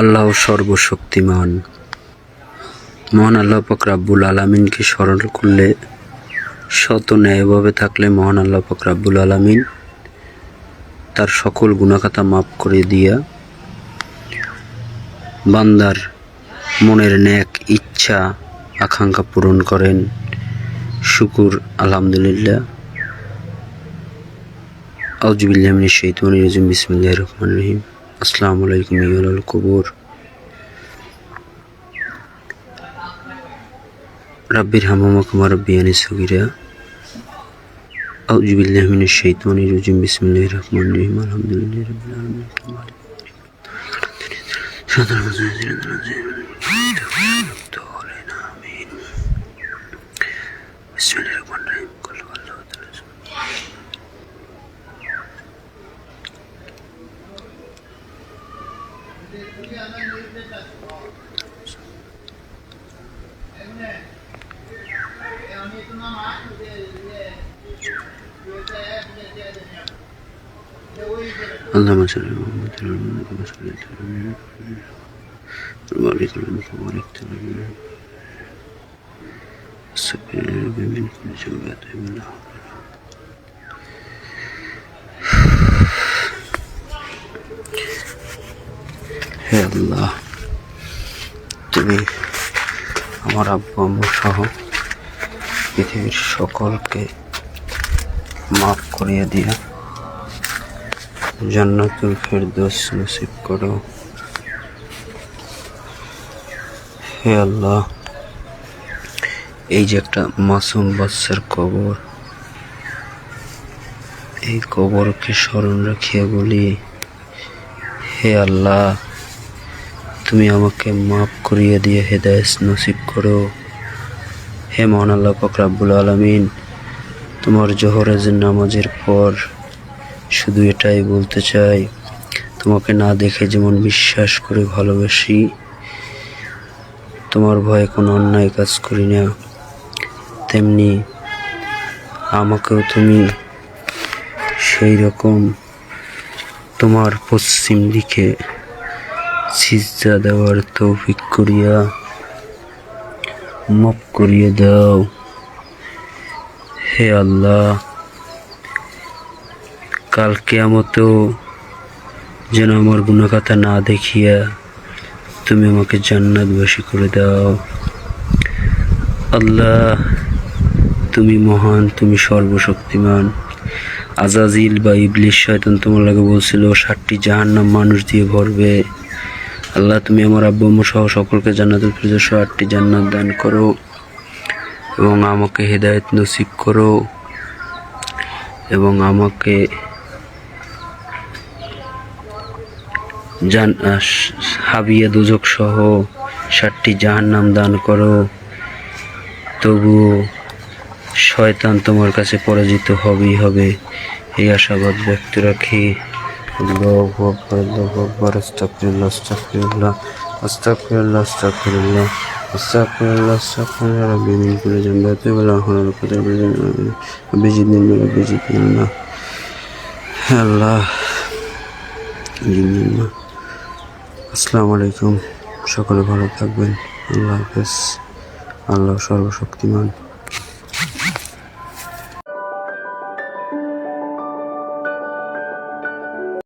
আল্লাহ সর্বশক্তিমান। মহান আল্লাহ পাক রাব্বুল আলমিনকে স্মরণ করলে শত ন্যায়ভাবে থাকলে মহান আল্লাহ পাক রাব্বুল আলমিন তার সকল গুণাখাতা মাফ করে দিয়া বান্দার মনের ন্যাক, ইচ্ছা, আকাঙ্ক্ষা পূরণ করেন। শুকুর, আলহামদুলিল্লাহ। আউজবিল্লামিন শৈতমান রাজিম বিসমিল্লাহ রহমান রহিম। আসসালামু আলাইকুম ইয়াল কবর রাব্বির হামামাকুমা রব্বিয়ানি সগিরা আউজবিল্লামিন শৈতমান রাজিম বিসমিল্লাহ রহমান রহিম আলহামদুলিল্লাহ রাব্বিল আলামিন بسم الله الرحمن الرحيم اللهم صل على محمد وعلى آل محمد كما صليت على إبراهيم وبارك على محمد وبارك على إبراهيم السبيل من كل جوات من الله হে আল্লাহ, তুমি আমার আব্বু, আম্মু সহ পৃথিবীর সকলকে মাফ করিয়ে দিয়া জান্নাতুল ফেরদৌস নসিব করো। হে আল্লাহ, এই যে একটা মাসুম বাচ্চার কবর, এই কবরকে স্মরণ রাখিয়া বলি, হে আল্লাহ তুমি আমাকে মাফ করিয়ে দিয়ে হেদায়ত নসিব করো। হে মহান আল্লাহ, পাক রাব্বুল আলমিন, তোমার জোহরাজের নামাজের পর শুধু এটাই বলতে চাই, তোমাকে না দেখে যেমন বিশ্বাস করে ভালোবাসি, তোমার ভয়ে কোনো অন্যায় কাজ করি না। তেমনি আমাকেও তুমি সেই রকম তোমার পশ্চিম দিকে সিজা দেওয়ার তৌফিক করিয়া মাফ করিয়ে দাও। হে আল্লাহ, কাল কেয়ামতেও যেন আমার গুণাখাতা না দেখিয়া তুমি আমাকে জান্নাত জান্নাতবাসী করে দাও। আল্লাহ, তুমি মহান, তুমি সর্বশক্তিমান। আজাজিল বা ইবলিশ শয়তান তোমার লাগে বলছিল ষাটটি জাহান্নাম মানুষ দিয়ে ভরবে। আল্লাহ, তুমি আমার আব্বু সহ সকলকে জান্নাতুল ফিরদৌস আটটি জান্নাত দান করো এবং আমাকে হেদায়েত নসিব করো এবং আমাকে জান হাবিয়া দুজক সহ ষাটটি জাহান্নাম দান করো। তবুও শয়তান তোমার কাছে পরাজিত হবেই হবে, এই আশাবাদ ব্যক্ত রাখি। আল্লাহু আকবার আল্লাহু আকবার আস্তাগফিরুল্লাহ আস্তাগফিরুল্লাহ আস্তাগফিরুল্লাহ আস্তাগফিরুল্লাহ আস্তাগফিরুল্লাহ আস্তাগফিরুল্লাহ রাব্বি মিন কুল্লি জামবাতি ওয়া লা হাওলা ওয়া লা কুওয়াতা ইল্লা বিল্লাহ রাব্বি জিদনি ইলমা রাব্বি জিদনি ইলমা হে আল্লাহ জিদনি ইলমা আসসালামু আলাইকুম সকলে ভালো থাকবেন আল্লাহ হাফেজ আল্লাহ সর্বশক্তিমান